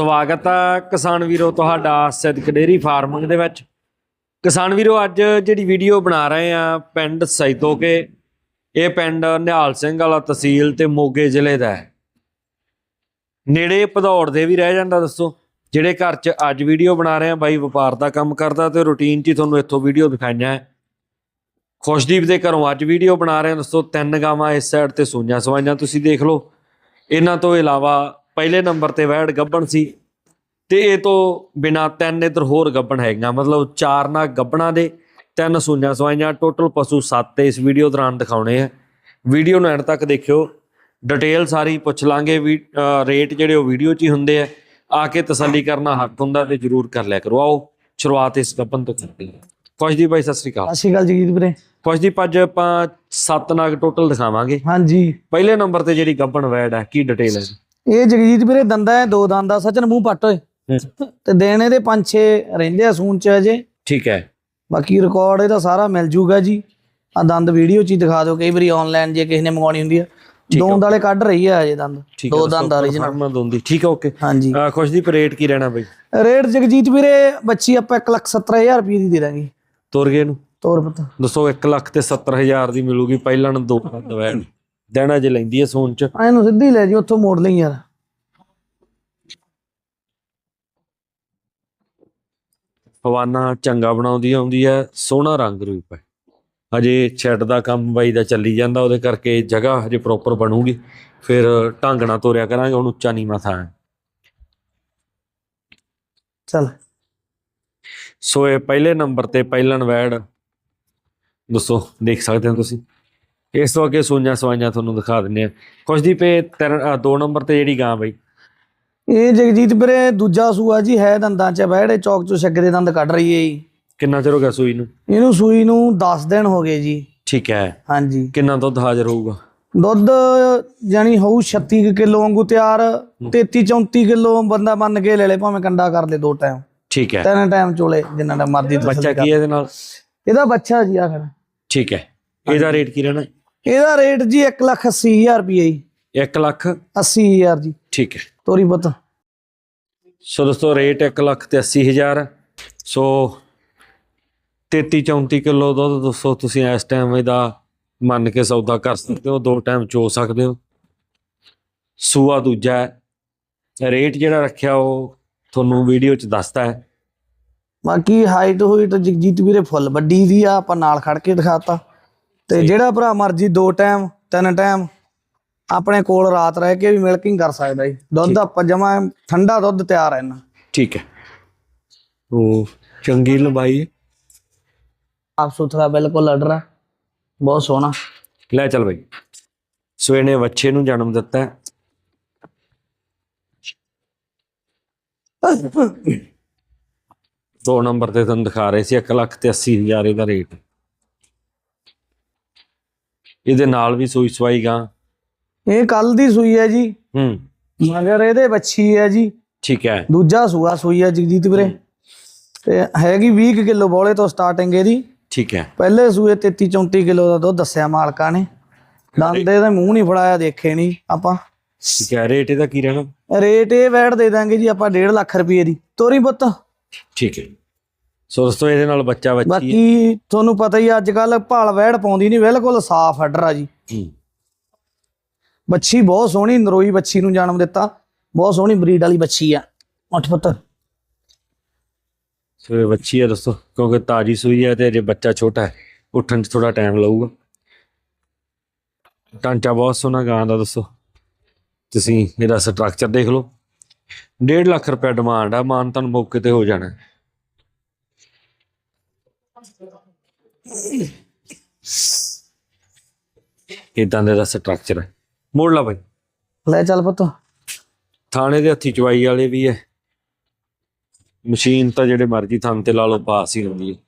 ਸਵਾਗਤ ਆ ਕਿਸਾਨ ਵੀਰੋ ਤੁਹਾਡਾ ਸਿੱਧਕ ਡੇਰੀ ਫਾਰਮਿੰਗ ਦੇ ਵਿੱਚ। ਕਿਸਾਨ ਵੀਰੋ, ਅੱਜ ਜਿਹੜੀ ਵੀਡੀਓ ਬਣਾ ਰਹੇ ਆ ਪਿੰਡ ਸੈਤੋਕੇ ਇਹ ਪਿੰਡ ਨਿਹਾਲ ਸਿੰਘ ਵਾਲਾ ਤਹਿਸੀਲ ਤੇ ਮੋਗੇ ਜ਼ਿਲ੍ਹੇ ਦਾ ਹੈ। ਨੇੜੇ ਭਦੌੜ ਦੇ ਵੀ ਰਹਿ ਜਾਂਦਾ ਦੱਸੋ, ਜਿਹੜੇ ਘਰ 'ਚ ਅੱਜ ਵੀਡੀਓ ਬਣਾ ਰਹੇ ਆ, ਬਾਈ ਵਪਾਰ ਦਾ ਕੰਮ ਕਰਦਾ ਤੇ ਰੁਟੀਨ 'ਚ ਹੀ ਤੁਹਾਨੂੰ ਇੱਥੋਂ ਵੀਡੀਓ ਦਿਖਾਈਆਂ ਹੈ। ਖੁਸ਼ਦੀਪ ਦੇ ਘਰੋਂ ਅੱਜ ਵੀਡੀਓ ਬਣਾ ਰਹੇ ਹਾਂ ਦੋਸਤੋ ਤਿੰਨ ਗਾਵਾਂ ਇਸ ਸਾਈਡ ਤੇ ਸੂਈਆਂ ਸਵਾਈਆਂ, ਤੁਸੀਂ ਦੇਖ ਲਓ। ਇਹਨਾਂ ਤੋਂ ਇਲਾਵਾ ਪਹਿਲੇ ਨੰਬਰ ਤੇ ਵੈੜ ਗੱਬਣ ਸੀ ਤੇ ਇਹ ਤੋਂ ਬਿਨਾ ਤਿੰਨ ਇਧਰ ਹੋਰ ਗੱਬਣ ਹੈਗੀਆਂ ਮਤਲਬ ਚਾਰ ਨਾ ਗੱਬਣਾ ਦੇ ਤਿੰਨ ਸੂਈਆਂ ਸਵਾਈਆਂ ਟੋਟਲ ਪਸ਼ੂ 7 ਤੇ ਇਸ ਵੀਡੀਓ ਦੌਰਾਨ ਦਿਖਾਉਣੇ ਆ। ਵੀਡੀਓ ਨੂੰ ਐਂਡ ਤੱਕ ਦੇਖਿਓ ਡਿਟੇਲ ਸਾਰੀ ਪੁੱਛ ਲਾਂਗੇ ਵੀ ਰੇਟ ਜਿਹੜੇ ਉਹ ਵੀਡੀਓ 'ਚ ਹੀ ਹੁੰਦੇ ਆ ਆ ਕੇ ਤਸੱਲੀ ਕਰਨਾ ਹੱਕ ਹੁੰਦਾ ਤੇ ਜਰੂਰ ਕਰ ਲਿਆ ਕਰੋ। ਆਓ ਸ਼ੁਰੂਆਤ ਇਸ ਗੱਬਣ ਤੋਂ ਕਰਦੇ ਹਾਂ। ਖੁਸ਼ਦੀਪ ਭਾਈ ਸਤਿ ਸ੍ਰੀ ਅਕਾਲ। ਸਤਿ ਸ਼੍ਰੀ ਅਕਾਲ ਜਗੀਰ ਵੀਰੇ ਖੁਸ਼ਦੀਪ ਅੱਜ ਆਪਾਂ ਸੱਤ ਨਾਗ ਟੋਟਲ ਦਿਖਾਵਾਂਗੇ। ਹਾਂਜੀ। ਪਹਿਲੇ ਨੰਬਰ ਤੇ ਜਿਹੜੀ ਗੱਬਣ ਵੈੜ ਹੈ ਕੀ ਡਿਟੇਲ ਹੈ? ਇਹ ਜਗਜੀਤ ਵੀਰੇ ਦੰਦਾ ਹੈ ਦੋ ਦੰਦਾ ਸਚਨ ਮੂੰਹ ਪੱਟ ਹੋਏ ਤੇ ਦੇਣੇ ਦੇ ਪੰਜ ਛੇ ਰਹਿੰਦੇ ਆ ਸੂਨ ਚ ਅਜੇ। ਠੀਕ ਹੈ। ਬਾਕੀ ਰਿਕਾਰਡ ਇਹਦਾ ਸਾਰਾ ਮਿਲ ਜੂਗਾ ਜੀ। ਆ ਦੰਦ ਵੀਡੀਓ ਚ ਹੀ ਦਿਖਾ ਦਿਓ ਕਈ ਵਾਰੀ ਆਨਲਾਈਨ ਜੇ ਕਿਸੇ ਨੇ ਮੰਗਵਾਉਣੀ ਹੁੰਦੀ ਆ। ਦੋਂਦ ਵਾਲੇ ਕੱਢ ਰਹੀ ਆ ਅਜੇ ਦੰਦ। ਦੋ ਦੰਦ origignal ਦੋਂਦੀ। ਠੀਕ ਹੈ ਓਕੇ। ਹਾਂਜੀ। ਖੁਸ਼ਦੀਪ ਰੇਟ ਕੀ ਰਹਿਣਾ ਬਈ? ਰੇਟ ਜਗਜੀਤ ਵੀਰੇ ਬੱਚੀ ਆਪਾਂ 170000 ਰੁਪਏ ਦੀ ਦੇ ਦਾਂਗੇ। ਤੁਰ ਗਏ ਨੂੰ ਤੋਰ ਪਤਾ। ਦੱਸੋ 1 ਲੱਖ ਤੇ 70000 ਦੀ ਮਿਲੂਗੀ ਪਹਿਲਾਂ ਨੂੰ ਦੋ ਦੰਦ ਵੈੜ ਦੇਣਾ ਜੇ ਲੈਂਦੀ ਹੈ ਸੋਨ ਚ। ਆ ਇਹਨੂੰ ਸਿੱਧੀ ਲੈ ਜੀ ਉੱਥੋਂ ਮੋੜ ਲਈ ਯਾਰ। ਫਵਾਨਾ ਚੰਗਾ ਬਣਾਉਂਦੀ ਆਉਂਦੀ ਹੈ ਸੋਹਣਾ ਰੰਗ ਰੂਪ ਹੈ ਹਜੇ ਛੱਡ ਦਾ ਕੰਮ ਬਾਈ ਦਾ ਚੱਲੀ ਜਾਂਦਾ ਉਹਦੇ ਕਰਕੇ ਜਗ੍ਹਾ ਹਜੇ ਪ੍ਰੋਪਰ ਬਣੂਗੀ। ਫਿਰ ਢੰਗ ਨਾਲ ਤੋਰਿਆ ਕਰਾਂਗੇ ਹੁਣ ਉੱਚਾ ਨੀਵਾਂ ਥਾਂ ਚੱਲ। ਸੋ ਇਹ ਪਹਿਲੇ ਨੰਬਰ ਤੇ ਪਹਿਲਣ ਵੈੜ। ਦੱਸੋ ਦੇਖ ਸਕਦੇ ਹੋ ਤੁਸੀਂ? ਇਸ ਤੋਂ ਅੱਗੇ ਸੋਈਆਂ ਸਵਾਈਆਂ ਤੁਹਾਨੂੰ ਦਿਖਾ ਦਿੰਨੇ ਆ ਖੁਸ਼ਦੀਪ ਇਹ ਅ, ਦੋ ਨੰਬਰ ਤੇ ਜਿਹੜੀ ਗਾਂ ਬਈ। ਇਹ ਜਗਜੀਤ ਵੀਰੇ ਦੂਜਾ ਸੂਆ ਜੀ ਹੈ ਦੰਦਾਂ ਚ ਬਹਿੜੇ ਚੌਕ ਚੋਂ ਛੱਗੇ ਦੇ ਦੰਦ ਕੱਢ ਰਹੀ ਹੈ ਜੀ। ਕਿੰਨਾ ਚਿਰ ਹੋ ਗਿਆ ਸੂਈ ਨੂੰ? ਇਹਨੂੰ ਸੂਈ ਨੂੰ 10 ਦਿਨ ਹੋ ਗਏ ਜੀ। ਠੀਕ ਹੈ। ਹਾਂਜੀ। ਕਿੰਨਾ ਦੁੱਧ ਹਾਜ਼ਰ ਹੋਊਗਾ? ਦੁੱਧ ਜਾਨੀ ਹੋਊ 36 ਕਿਲੋ ਵਾਂਗੂ ਤਿਆਰ 33 34 ਕਿਲੋ ਬੰਦਾ ਮੰਨ ਕੇ ਲੈ ਲੈ ਭਾਵੇਂ ਕੰਡਾ ਕਰ ਦੇ ਦੋ ਟਾਈਮ ਠੀਕ ਹੈ। ਤਿੰਨ ਟਾਈਮ ਚੋਲੇ ਜਿੰਨਾ ਦਾ ਮਰਜ਼ੀ ਬੱਚਾ। ਕੀ ਹੈ ਇਹਦੇ ਨਾਲ? ਇਹਦਾ ਬੱਚਾ ਜੀ ਆਖਰ ਠੀਕ ਹੈ। ਇਹਦਾ ਰੇਟ ਕੀ ਰਹਿਣਾ? ਇਹਦਾ ਰੇਟ ਜੀ 1 ਲੱਖ 80 ਹਜ਼ਾਰ ਰੁਪਏ ਜੀ। 1 ਲੱਖ 80 ਹਜ਼ਾਰ ਜੀ। ਠੀਕ ਹੈ। ਤੋਰੀ ਪੁੱਤ ਸੋ ਦੋਸਤੋ ਰੇਟ 1 ਲੱਖ ਤੇ 80000 ਸੋ 33 34 ਕਿਲੋ ਦੁੱਧ ਦੋਸਤੋ ਤੁਸੀਂ ਇਸ ਟਾਈਮ ਇਹਦਾ ਮੰਨ ਕੇ ਸੌਦਾ ਕਰ ਸਕਦੇ ਹੋ ਦੋ ਟਾਈਮ ਚੋ ਸਕਦੇ ਹੋ। ਸੂਆ ਦੂਜਾ ਰੇਟ ਜਿਹੜਾ ਰੱਖਿਆ ਉਹ ਤੁਹਾਨੂੰ ਵੀਡੀਓ 'ਚ ਦੱਸਦਾ ਹੈ। ਬਾਕੀ ਹਾਈਟ ਹੋਈਟ ਜਗਜੀਤ ਵੀਰੇ ਫੁੱਲ ਵੱਡੀ ਦੀ ਆ ਆਪਾਂ ਨਾਲ ਖੜ ਕੇ ਦਿਖਾਤਾ। ਤੇ ਜਿਹੜਾ ਭਰਾ ਮਰਜ਼ੀ ਦੋ ਟਾਈਮ ਤਿੰਨ ਟਾਈਮ ਆਪਣੇ ਕੋਲ ਰਾਤ ਰਹਿ ਕੇ ਵੀ ਮਿਲਕਿੰਗ ਕਰ ਸਕਦਾ ਜੀ। ਦੁੱਧ ਆਪਾਂ ਜਮਾ ਠੰਡਾ ਦੁੱਧ ਤਿਆਰ ਹੈ ਇਹਨਾਂ ਠੀਕ ਹੈ। ਉਹ ਚੰਗੀ ਲੰਬਾਈ। ਆਪ ਸੁਥਰਾ ਬਿਲਕੁਲ ਹੈ। ਬਹੁਤ ਸੋਹਣਾ। ਲੈ ਚੱਲ ਬਈ। ਸੋ ਇਹਨੇ ਬੱਚੇ ਨੂੰ ਜਨਮ ਦਿੱਤਾ। ਦੋ ਨੰਬਰ ਤੇ ਤੁਹਾਨੂੰ ਦਿਖਾ ਰਹੇ ਸੀ 1 ਲੱਖ ਤੇ 80 ਹਜ਼ਾਰ ਇਹਦਾ ਰੇਟ ਇਹਦੇ ਨਾਲ ਵੀ ਸੂਈ ਸਵਾਈ ਗਾਂ। ਇਹ ਕੱਲ ਦੀ ਸੂਈ ਹੈ ਜੀ। ਹੂੰ। ਮਗਰ ਇਹਦੇ ਬੱਚੀ ਹੈ ਜੀ। ਠੀਕ ਹੈ। ਦੂਜਾ ਸੂਆ ਸੂਈ ਹੈ ਜਗਜੀਤ ਵੀਰੇ। ਤੇ ਹੈਗੀ 20 ਕਿਲੋ ਬੋਲੇ ਤੋਂ ਸਟਾਰਟਿੰਗ ਇਹਦੀ। ਠੀਕ ਹੈ। ਪਹਿਲੇ ਸੂਏ 33 34 ਕਿਲੋ ਦਾ ਦੁੱਧ ਦੱਸਿਆ ਮਾਲਕਾਂ ਨੇ। ਦੰਦ ਇਹਦਾ ਮੂੰਹ ਨਹੀਂ ਫੜਾਇਆ ਦੇਖੇ ਨਹੀਂ ਆਪਾਂ। ਠੀਕ ਹੈ। ਰੇਟ ਇਹਦਾ ਕੀ ਰਹਿਣਾ? ਰੇਟ ਇਹ ਵੈਟ ਦੇ ਦਾਂਗੇ ਜੀ ਆਪਾਂ 1.5 ਲੱਖ ਰੁਪਏ ਦੀ। ਤੋਰੀ ਪੁੱਤ। ਠੀਕ ਹੈ। ਸੋ ਦੋਸਤੋ ਇਹਦੇ ਨਾਲ ਬੱਚਾ ਬੱਚੀ ਬਾਕੀ ਤੁਹਾਨੂੰ ਪਤਾ ਹੀ ਅੱਜ ਕੱਲ ਭਾਲ ਵੈੜ ਪਾਉਂਦੀ ਨਹੀਂ ਬਿਲਕੁਲ ਸਾਫ਼ ਆਰਡਰ ਆ ਜੀ। ਹੂੰ। ਬੱਚੀ ਬਹੁਤ ਸੋਹਣੀ ਨਰੋਈ ਬੱਚੀ ਨੂੰ ਜਨਮ ਦਿੱਤਾ। ਬਹੁਤ ਸੋਹਣੀ ਬਰੀਡ ਵਾਲੀ ਬੱਚੀ ਆ। ਉੱਠ ਪੁੱਤ। ਸੋ ਇਹ ਬੱਚੀ ਹੈ ਦੋਸਤੋ ਕਿਉਂਕਿ ਤਾਜੀ ਸੂਈ ਹੈ ਤੇ ਅਜੇ ਬੱਚਾ ਛੋਟਾ ਹੈ ਉੱਠਣ 'ਚ ਥੋੜਾ ਟਾਈਮ ਲਊਗਾ। ਟਾਂਚਾ ਬਹੁਤ ਸੋਹਣਾ ਗਾਂ ਦਾ ਦੋਸਤੋ। ਤੁਸੀਂ ਇਹਦਾ ਸਟਰਕਚਰ ਦੇਖ ਲਓ। 1.5 ਲੱਖ ਰੁਪਏ ਡਿਮਾਂਡ ਆ ਮਾਨ ਤੁਹਾਨੂੰ ਮੌਕੇ ਤੇ ਹੋ ਜਾਣਾ। ਇਦਾਂ ਦਾ ਸਟਰਕਚਰ ਹੈ? ਮੋੜ ਲਾ ਬਾਈ। ਲੈ ਚੱਲ ਪੁੱਤ। ਥਾਣੇ ਦੇ ਹੱਥੀ ਚਵਾਈ ਵਾਲੇ ਵੀ ਹੈ ਮਸ਼ੀਨ ਤਾਂ ਜਿਹੜੇ ਮਰਜ਼ੀ ਥਾਂ ਤੇ ਲਾ ਲਓ ਪਾਸ ਹੀ ਹੁੰਦੀ ਹੈ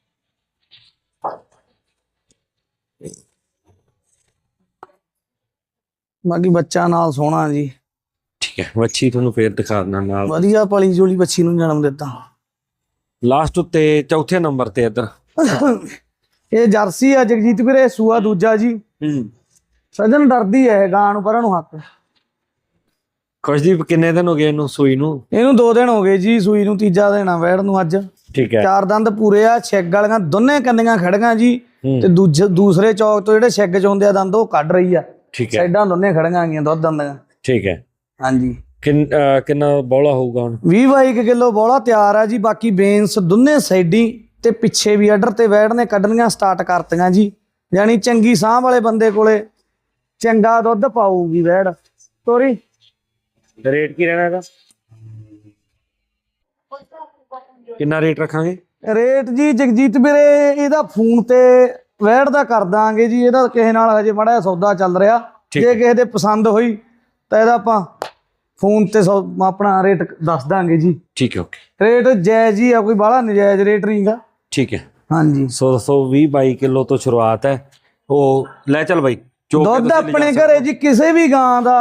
ਬਾਕੀ ਬੱਚਾ ਨਾਲ ਸੋਹਣਾ ਜੀ। ਠੀਕ ਹੈ ਵੱਛੀ ਤੁਹਾਨੂੰ ਫੇਰ ਦਿਖਾ ਦਿੰਦਾ ਨਾਲ। ਵਧੀਆ ਪਲੀ ਜੋਲੀ ਬੱਚੀ ਨੂੰ ਜਨਮ ਦਿੱਤਾ। ਲਾਸਟ ਉੱਤੇ ਚੌਥੇ ਨੰਬਰ ਤੇ ਇੱਧਰ। ਇਹ ਜਰਸੀ ਆ ਜਗਜੀਤ ਵੀਰੇ ਸੂਆ ਦੂਜਾ ਜੀ। ਹੂੰ। ਸਜਣ ਡਰਦੀ ਹੈ ਗਾਂ ਨੂੰ ਪਰਾਂ ਨੂੰ ਹੱਥ। ਖੁਸ਼ਦੀਪ ਕਿੰਨੇ ਦਿਨ ਹੋ ਗਏ ਇਹਨੂੰ ਸੂਈ ਨੂੰ? ਇਹਨੂੰ 2 ਦਿਨ ਹੋ ਗਏ ਜੀ ਸੂਈ ਨੂੰ ਤੀਜਾ ਦਿਨ ਆ ਵੈੜ ਨੂੰ ਅੱਜ। ਠੀਕ ਹੈ। ਚਾਰ ਦੰਦ ਪੂਰੇ ਆ ਛਿੱਗ ਵਾਲੀਆਂ ਦੋਨੇ ਕੰਨੀਆਂ ਖੜੀਆਂ ਜੀ। ਤੇ ਦੂਜੇ ਦੂਸਰੇ ਚੌਕ ਤੋਂ ਜਿਹੜੇ ਛਿੱਗ ਚ ਹੁੰਦੇ ਆ ਦੰਦ ਉਹ ਕੱਢ ਰਹੀ ਆ। ਠੀਕ ਹੈ। ਸਾਈਡਾਂ ਦੋਨੇ ਖੜੀਆਂ ਗਈਆਂ ਦੁੱਧ ਦੰਦਾਂ। ਠੀਕ ਹੈ। ਹਾਂਜੀ। ਕਿੰਨਾ ਬੌਲਾ ਹੋਊਗਾ ਹੁਣ? 20 22 ਕਿਲੋ ਬੋਲਾ ਤਿਆਰ ਆ ਜੀ ਬਾਕੀ ਬੇਨਸ ਦੋਨੇ ਸਾਈਡੀ। ਤੇ ਪਿੱਛੇ ਵੀ ਆਰਡਰ ਤੇ ਵੈੜ ਨੇ ਕੱਢਣੀਆਂ ਸਟਾਰਟ ਕਰਤੀਆਂ ਜੀ। ਯਾਨੀ ਚੰਗੀ ਸਾਹ ਵਾਲੇ ਬੰਦੇ ਕੋਲੇ ਚੰਗਾ ਦੁੱਧ ਪਾਊਗੀ ਵੈੜ। ਤੋਰੀ। ਰੇਟ ਕੀ ਰਹਿਣਾ ਇਹਦਾ? ਕਿੰਨਾ ਰੇਟ ਰੱਖਾਂਗੇ? ਰੇਟ ਜੀ ਜਗਜੀਤ ਵੀਰੇ ਇਹਦਾ ਫੋਨ ਤੇ ਵੈੜ ਦਾ ਕਰ ਦਾਂਗੇ ਜੀ। ਇਹਦਾ ਕਿਸੇ ਨਾਲ ਹਜੇ ਮੜਾ ਸੌਦਾ ਚੱਲ ਰਿਹਾ। ਜੇ ਕਿਸੇ ਦੇ ਪਸੰਦ ਹੋਈ ਤਾਂ ਇਹਦਾ ਆਪਾਂ ਫੋਨ ਤੇ ਆਪਣਾ ਰੇਟ ਦੱਸ ਦਾਂਗੇ ਜੀ। ਠੀਕ ਹੈ ਓਕੇ ਰੇਟ ਜਾਇਜ਼ ਹੀ ਆ ਕੋਈ ਬਾਹਲਾ ਨਜਾਇਜ਼ ਰੇਟ ਨਹੀਂਗਾ ਠੀਕ ਹੈ। ਹਾਂਜੀ। ਸੋ ਦੱਸੋ 20 22 ਕਿਲੋ ਤੋਂ ਸ਼ੁਰੂਆਤ ਹੈ। ਉਹ ਲੈ ਚੱਲ ਬਾਈ ਦੁੱਧ ਆਪਣੇ ਘਰੇ ਜੀ ਕਿਸੇ ਵੀ ਗਾਂ ਦਾ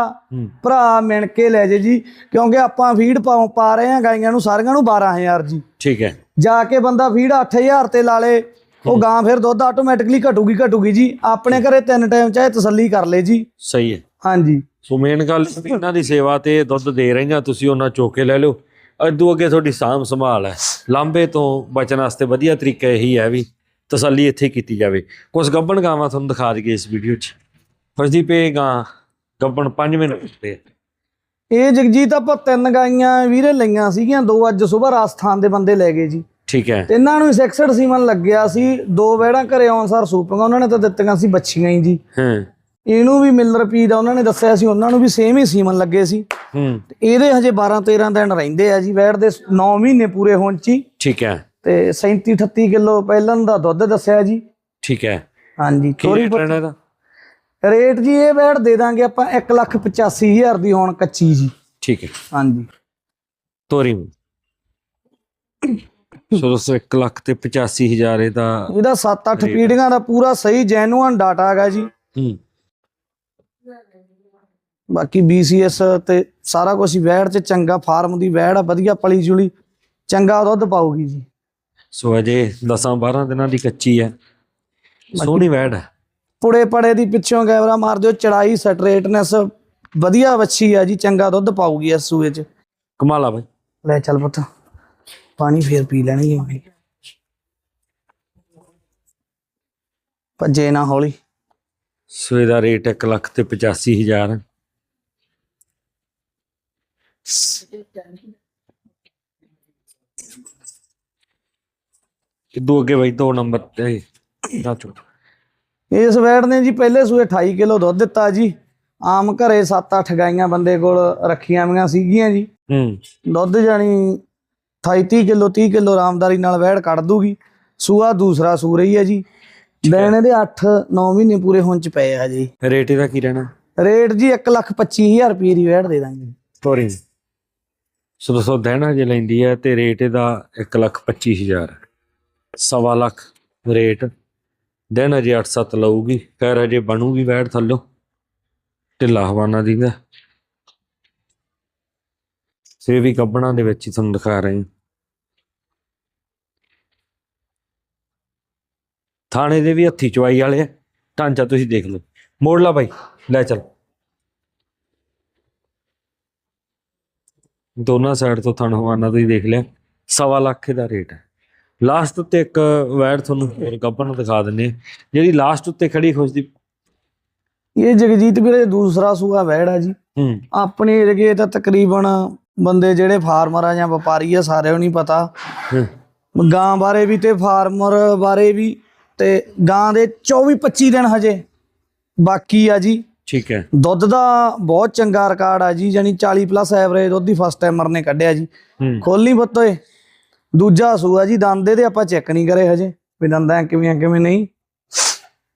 ਭਰਾ ਮਿਣ ਕੇ ਲੈ ਜੇ ਜੀ ਕਿਉਂਕਿ ਆਪਾਂ ਫੀਡ ਪਾ ਪਾ ਰਹੇ ਹਾਂ ਗਾਈਆਂ ਨੂੰ ਸਾਰੀਆਂ ਨੂੰ 12000 ਜੀ। ਠੀਕ ਹੈ। ਜਾ ਕੇ ਬੰਦਾ ਫੀਡ 8000 ਤੇ ਲਾ ਲੇ ਉਹ ਗਾਂ ਫਿਰ ਦੁੱਧ ਆਟੋਮੈਟਿਕਲੀ ਘਟੂਗੀ ਘਟੂਗੀ ਜੀ। ਆਪਣੇ ਘਰੇ ਤਿੰਨ ਟਾਈਮ ਚਾਹੇ ਤਸੱਲੀ ਕਰ ਲੇ ਜੀ। ਸਹੀ ਹੈ। ਹਾਂਜੀ। ਸੋ ਮੇਨ ਗੱਲ ਇਹਨਾਂ ਦੀ ਸੇਵਾ ਤੇ ਦੁੱਧ ਦੇ ਰਹੀਆਂ ਤੁਸੀਂ ਉਹਨਾਂ ਚੋਕੇ ਲੈ ਲਿਓ। ਅੱਦੂ ਅੱਗੇ ਤੁਹਾਡੀ ਸਾਂਭ ਸੰਭਾਲ ਹੈ। ਲਾਂਬੇ ਤੋਂ ਬਚਣ ਵਾਸਤੇ ਵਧੀਆ ਤਰੀਕਾ ਇਹੀ ਹੈ ਵੀ ਤਸੱਲੀ ਇੱਥੇ ਕੀਤੀ ਜਾਵੇ। ਕੁਝ ਗੱਬਣ ਗਾਵਾਂ ਤੁਹਾਨੂੰ ਦਿਖਾ ਦਈਏ ਇਸ ਵੀਡੀਓ 'ਚ। ਫਸਦੀ ਪਏ ਗਾਂ ਗੱਬਣ 5 ਮਿੰਟ ਤੇ ਇਹ ਜਗਜੀਤ ਆਪਾਂ ਤਿੰਨ ਗਾਈਆਂ ਵੀਰੇ ਲਈਆਂ ਸੀਗੀਆਂ ਦੋ ਅੱਜ ਸਵੇਰ ਰਾਜਸਥਾਨ ਦੇ ਬੰਦੇ ਲੈ ਗਏ ਜੀ। ਠੀਕ ਹੈ। ਤੇ ਇਹਨਾਂ ਨੂੰ 66 ਸੀਮਨ ਲੱਗਿਆ ਸੀ ਦੋ ਵੈੜਾਂ ਘਰੇ ਆਉਣ ਸਾਰ ਸੂਪੀਆਂ ਉਹਨਾਂ ਨੇ ਤਾਂ ਦਿੱਤੀਆਂ ਸੀ ਬੱਚੀਆਂ ਹੀ ਜੀ। ਹਾਂ। ਇਹਨੂੰ ਵੀ ਮਿਲਰ ਪੀ ਦਾ ਉਹਨਾਂ ਨੇ ਦੱਸਿਆ ਸੀ ਉਹਨਾਂ ਨੂੰ ਵੀ ਸੇਮ ਹੀ ਸੀਮਨ ਲੱਗੇ ਸੀ। ਇਹਦੇ ਹਜੇ 12 13 ਦਿਨ ਰਹਿੰਦੇ ਆ ਜੀ ਵੈੜ ਦੇ 9 ਮਹੀਨੇ ਪੂਰੇ ਹੋਣ ਚ ਠੀਕ ਹੈ। ਤੇ 37 38 ਕਿਲੋ ਪਹਿਲਾਂ ਦਾ ਦੁੱਧ ਦੱਸਿਆ ਜੀ। ਠੀਕ ਹੈ। ਹਾਂਜੀ ਥੋੜੀ ਇਹਦਾ? ਰੇਟ ਜੀ ਇਹ ਵੈੜ ਦੇ ਦਾਂਗੇ ਆਪਾਂ 185000 ਦੀ ਹੁਣ ਕੱਚੀ ਜੀ। ਠੀਕ ਹੈ। ਹਾਂਜੀ। ਤੋਰੀ। ਸੋ ਦੋਸਤੋ 1 ਲੱਖ ਤੇ 85000 ਇਹਦਾ ਇਹਦਾ 7-8 ਪੀੜੀਆਂ ਦਾ ਪੂਰਾ ਸਹੀ ਜੈਨੂਅਨ ਡਾਟਾ ਹੈਗਾ ਜੀ। ਹੂੰ। ਬਾਕੀ BCS ਤੇ ਸਾਰਾ ਕੁਝ ਹੀ ਵੈੜ ਚ ਚੰਗਾ ਫਾਰਮ ਦੀ ਵੈੜ ਆ ਵਧੀਆ ਪਲੀ ਜੁਲੀ ਚੰਗਾ ਦੁੱਧ ਪਾਊਗੀ ਜੀ। ਸੋ ਅਜੇ 10 12 ਦਿਨਾਂ ਦੀ ਕੱਚੀ ਹੈ। ਸੋਹਣੀ ਵੈੜ ਹੈ। ਪੁੜੇ ਪੜੇ ਦੀ ਪਿੱਛੋਂ ਕੈਮਰਾ ਮਾਰ ਦਿਓ ਚੜਾਈ ਸਟਰੇਟਨੈਸ ਵਧੀਆ ਵੱਛੀ ਆ ਜੀ ਚੰਗਾ ਦੁੱਧ ਪਾਊਗੀ ਇਸ ਸੂਏ ਚ। ਕਮਾਲਾ ਬਾਈ। ਲੈ ਚੱਲ ਪੁੱਤ ਪਾਣੀ ਫੇਰ ਪੀ ਲੈਣਗੇ ਭਾਈ ਭੱਜੇ ਨਾ ਹੌਲੀ। ਸੋ ਇਹਦਾ ਰੇਟ 1 ਲੱਖ ਤੇ 85000 ਕਿਦੋਂ ਅੱਗੇ ਬਾਈ ਦੋ ਨੰਬਰ ਤੇ? ਨਾ ਚੋ ਇਸ ਵੈੜ ਨੇ ਜੀ ਪਹਿਲੇ ਸੂਏ 28 ਕਿਲੋ ਦੁੱਧ ਦਿੱਤਾ ਜੀ। ਆਮ ਘਰੇ 7-8 ਗਾਈਆਂ ਬੰਦੇ ਕੋਲ ਰੱਖੀਆਂ ਵੀਆਂ ਸੀਗੀਆਂ ਜੀ। ਹੂੰ। ਦੁੱਧ ਜਾਣੀ 28 ਕਿਲੋ 30 ਕਿਲੋ ਆਰਾਮਦਾਰੀ ਨਾਲ ਵੈੜ ਕੱਢ ਦੂਗੀ। ਸੂਆ ਦੂਸਰਾ ਸੂ ਰਹੀ ਹੈ ਜੀ। ਦਿਨ ਇਹਦੇ 8-9 ਮਹੀਨੇ ਪੂਰੇ ਹੋਣ ਚ ਪਏ ਆ ਜੀ। ਰੇਟ ਇਹਦਾ ਕੀ ਰਹਿਣਾ? ਰੇਟ ਜੀ 125000 ਰੁਪਏ ਦੀ ਵੈੜ ਦੇ ਦਾਂਗੇ। ਤੋਰੀ ਸੋ ਦੋਸਤੋ ਦੇਣਾ ਜੇ ਲੈਂਦੀ ਹੈ ਤੇ ਰੇਟ ਇਹਦਾ 1 ਲੱਖ 25000 ਸਵਾ ਲੱਖ ਰੇਟ। ਦਿਨ ਅਜੇ 8-7 ਲਊਗੀ ਫਿਰ ਹਜੇ ਬਣੂਗੀ ਬੈਠ ਥੱਲੋਂ। ਢਿੱਲਾ ਹਵਾਨਾ ਦੀਗਾ ਸੇ ਵੀ ਕੱਬਣਾ ਦੇ ਵਿੱਚ ਹੀ ਤੁਹਾਨੂੰ ਦਿਖਾ ਰਹੇ ਹਾਂ। ਥਾਣੇ ਦੇ ਵੀ ਹੱਥੀ ਚਵਾਈ ਵਾਲੇ ਆ। ਢਾਂਚਾ ਤੁਸੀਂ ਦੇਖ ਲਓ। ਮੋੜ ਲਾ ਬਾਈ, ਲੈ ਚੱਲ। ਦੋਨਾਂ ਸਾਈਡ ਤੋਂ ਥਣ ਹਵਾਨਾ ਤੁਸੀਂ ਦੇਖ ਲਿਆ ਸਵਾ ਲੱਖ ਦਾ ਰੇਟ ਹੈ। ਲਾਸਟ ਉੱਤੇ ਇੱਕ ਵੈੜ ਤੁਹਾਨੂੰ ਹੋਰ ਗੱਬਣ ਨੂੰ ਦਿਖਾ ਦਿੰਨੇ ਜਿਹੜੀ ਲਾਸਟ ਉੱਤੇ ਖੜੀ ਖੁਸ਼ਦੀ ਇਹ ਜਗਜੀਤ ਵੀਰੇ ਦੂਸਰਾ ਸੂਆ ਵੈੜ ਆ ਜੀ। ਆਪਣੇ ਏਰੀਏ ਤਾਂ ਤਕਰੀਬਨ ਬੰਦੇ ਜਿਹੜੇ ਫਾਰਮਰ ਆ ਜਾਂ ਵਪਾਰੀ ਆ ਸਾਰਿਆਂ ਨੂੰ ਨਹੀਂ ਪਤਾ। ਗਾਂ ਬਾਰੇ ਵੀ ਤੇ ਫਾਰਮਰ ਬਾਰੇ ਵੀ ਤੇ ਗਾਂ ਦੇ 24 25 ਦਿਨ ਹਜੇ ਬਾਕੀ ਆ ਜੀ। ਠੀਕ ਹੈ। ਦੁੱਧ ਦਾ ਬਹੁਤ ਚੰਗਾ ਰਿਕਾਰਡ ਆ ਜੀ ਯਾਨੀ 40 ਪਲੱਸ ਐਵਰੇਜ ਦੁੱਧ ਦੀ ਫਸਟ ਟਾਈਮਰ ਨੇ ਕੱਢਿਆ ਜੀ। ਹੂੰ। ਖੋਲਣੀ ਪੁੱਤੋਏ ਦੂਜਾ ਸੂਆ ਜੀ ਦੰਦ ਦੇ ਆਪਾਂ ਚੈੱਕ ਨਹੀਂ ਕਰੇ ਹਜੇ ਵੀ ਦੰਦਾਂ ਕਿਵੇਂ ਆ ਕਿਵੇਂ ਨਹੀਂ।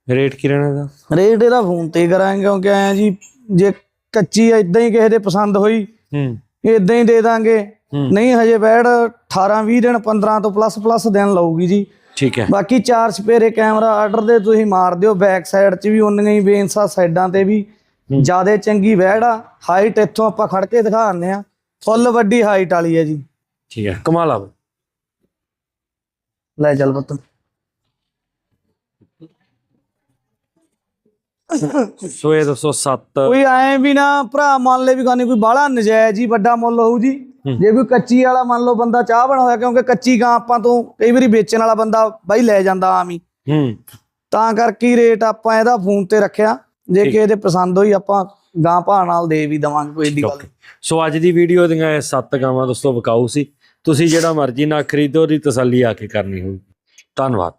ਰੇਟ ਕੀ ਰਹਿਣਾ ਇਹਦਾ? ਰੇਟ ਇਹਦਾ ਫੋਨ ਤੇ ਕਰਾਂਗੇ ਕਿਉਂਕਿ ਆਇਆ ਜੀ ਜੇ ਕੱਚੀ ਇਦਾਂ ਹੀ ਕਿਸੇ ਦੇ ਪਸੰਦ ਹੋਈ ਹੂੰ। ਇਦਾਂ ਹੀ ਦੇ ਦਾਂਗੇ। ਨਹੀਂ ਹਜੇ ਬੈੜ 18 20 ਦਿਨ 15 ਤੋਂ ਪਲੱਸ ਪਲੱਸ ਦਿਨ ਲਊਗੀ ਜੀ। ਠੀਕ ਹੈ। ਬਾਕੀ ਚਾਰ ਸਪੇਰੇ ਕੈਮਰਾ ਆਰਡਰ ਦੇ ਤੁਸੀਂ ਮਾਰ ਦਿਓ ਬੈਕ ਸਾਈਡ 'ਚ ਵੀ ਉਨੀਆਂ ਹੀ ਬੇਨਸਾ ਸਾਈਡਾਂ ਤੇ ਵੀ। ਜਿਆਦੇ ਚੰਗੀ ਆ ਹਾਈਟ ਇੱਥੋਂ ਆਪਾਂ ਖੜ ਕੇ ਦਿਖਾ ਦਿੰਦੇ ਆ ਫੁੱਲ ਵੱਡੀ ਹਾਈਟ ਵਾਲੀ ਹੈ ਜੀ। ਠੀਕ ਹੈ ਕਮਾਲਾ ਬਾਈ। ਲੈ ਚੱਲ ਪੁੱਤ। ਸੋ ਇਹ ਦੱਸੋ 7 ਕੋਈ ਐ ਵੀ ਨਾ ਭਰਾ ਮੰਨ ਲੈ ਵੀ ਕੋਈ ਬਾਹਲਾ ਨਜਾਇਜ਼ ਹੀ ਵੱਡਾ ਮੁੱਲ ਹੋਊ ਜੀ। ਜੇ ਕੋਈ ਕੱਚੀ ਵਾਲਾ ਮੰਨ ਲਓ ਬੰਦਾ ਚਾਹ ਬਣਾ ਹੋਇਆ ਕਿਉਂਕਿ ਕੱਚੀ ਗਾਂ ਆਪਾਂ ਤੋਂ ਕਈ ਵਾਰੀ ਵੇਚਣ ਵਾਲਾ ਬੰਦਾ ਬਾਈ ਲੈ ਜਾਂਦਾ ਆਮ ਹੀ। ਤਾਂ ਕਰਕੇ ਰੇਟ ਆਪਾਂ ਇਹਦਾ ਫੋਨ ਤੇ ਰੱਖਿਆ। ਜੇ ਕਿਸੇ ਦੇ ਪਸੰਦ ਹੋਈ ਆਪਾਂ ਗਾਂ ਭਾਅ ਨਾਲ ਦੇ ਵੀ ਦਵਾਂਗੇ ਕੋਈ ਏਡੀ ਗੱਲ ਸੋ ਅੱਜ ਦੀ ਵੀਡੀਓ ਦੀਆਂ ਇਹ ਸੱਤ ਗਾਵਾਂ ਦੋਸਤੋ ਵਿਕਾਊ ਸੀ। ਤੁਸੀਂ ਜਿਹੜਾ ਮਰਜ਼ੀ ਨਾ ਖਰੀਦੋ ਦੀ ਤਸੱਲੀ ਆ ਕੇ ਕਰਨੀ ਹੋਊ। ਧੰਨਵਾਦ।